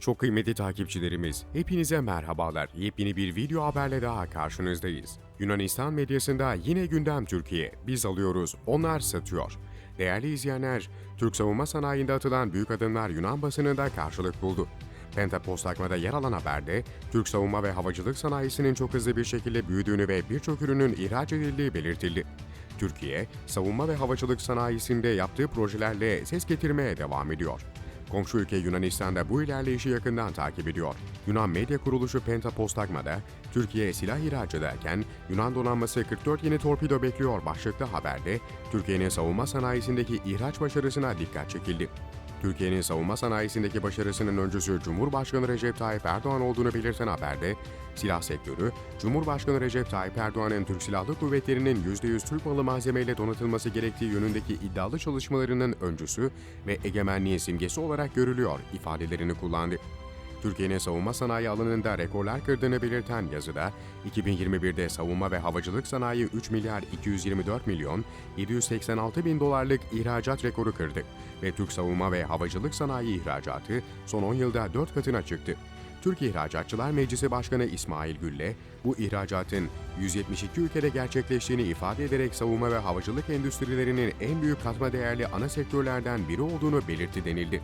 Çok kıymetli takipçilerimiz, hepinize merhabalar. Yepyeni bir video haberle daha karşınızdayız. Yunanistan medyasında yine gündem Türkiye. Biz alıyoruz, onlar satıyor. Değerli izleyenler, Türk savunma sanayinde atılan büyük adımlar Yunan basınında karşılık buldu. Pentapost akmada yer alan haberde, Türk savunma ve havacılık sanayisinin çok hızlı bir şekilde büyüdüğünü ve birçok ürünün ihraç edildiği belirtildi. Türkiye, savunma ve havacılık sanayisinde yaptığı projelerle ses getirmeye devam ediyor. Komşu ülke Yunanistan'da bu ilerleyişi yakından takip ediyor. Yunan medya kuruluşu Pentapostagma'da Türkiye silah ihraç ederken Yunan donanması 44 yeni torpido bekliyor başlıklı haberde Türkiye'nin savunma sanayisindeki ihraç başarısına dikkat çekildi. Türkiye'nin savunma sanayisindeki başarısının öncüsü Cumhurbaşkanı Recep Tayyip Erdoğan olduğunu belirten haberde, silah sektörü, Cumhurbaşkanı Recep Tayyip Erdoğan'ın Türk Silahlı Kuvvetleri'nin %100 Türk malı malzemeyle donatılması gerektiği yönündeki iddialı çalışmalarının öncüsü ve egemenliğin simgesi olarak görülüyor ifadelerini kullandı. Türkiye'nin savunma sanayi alanında rekorlar kırdığını belirten yazıda, 2021'de savunma ve havacılık sanayi 3 milyar 224 milyon 786 bin dolarlık ihracat rekoru kırdı ve Türk savunma ve havacılık sanayi ihracatı son 10 yılda 4 katına çıktı. Türk İhracatçılar Meclisi Başkanı İsmail Gülle, bu ihracatın 172 ülkede gerçekleştiğini ifade ederek savunma ve havacılık endüstrilerinin en büyük katma değerli ana sektörlerden biri olduğunu belirtti denildi.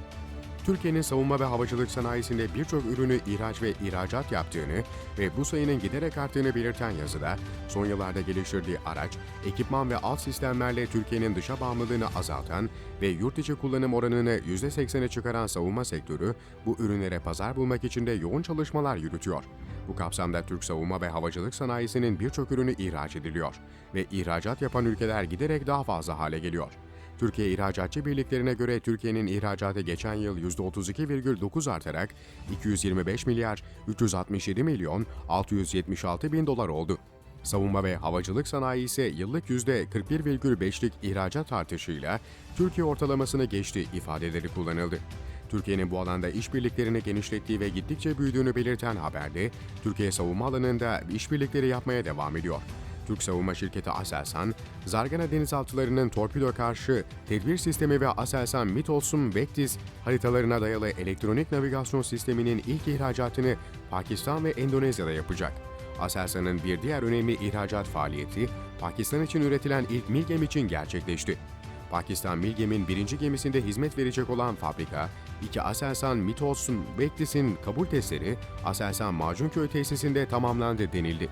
Türkiye'nin savunma ve havacılık sanayisinde birçok ürünü ihraç ve ihracat yaptığını ve bu sayının giderek arttığını belirten yazıda, son yıllarda geliştirdiği araç, ekipman ve alt sistemlerle Türkiye'nin dışa bağımlılığını azaltan ve yurt içi kullanım oranını %80'e çıkaran savunma sektörü, bu ürünlere pazar bulmak için de yoğun çalışmalar yürütüyor. Bu kapsamda Türk savunma ve havacılık sanayisinin birçok ürünü ihraç ediliyor ve ihracat yapan ülkeler giderek daha fazla hale geliyor. Türkiye İhracatçı Birliklerine göre Türkiye'nin ihracatı geçen yıl %32,9 artarak 225 milyar 367 milyon 676 bin dolar oldu. Savunma ve havacılık sanayi ise yıllık %41,5'lik ihracat artışıyla Türkiye ortalamasını geçti ifadeleri kullanıldı. Türkiye'nin bu alanda işbirliklerini genişlettiği ve gittikçe büyüdüğünü belirten haberde, Türkiye savunma alanında işbirlikleri yapmaya devam ediyor. Türk savunma şirketi Aselsan, Zargana denizaltılarının torpido karşı tedbir sistemi ve Aselsan Mitolsum Vectis haritalarına dayalı elektronik navigasyon sisteminin ilk ihracatını Pakistan ve Endonezya'da yapacak. Aselsan'ın bir diğer önemli ihracat faaliyeti, Pakistan için üretilen ilk Milgem için gerçekleşti. Pakistan Milgem'in birinci gemisinde hizmet verecek olan fabrika, iki Aselsan Mitos'un Vectis'in kabul testleri Aselsan Macunköy tesisinde tamamlandı denildi.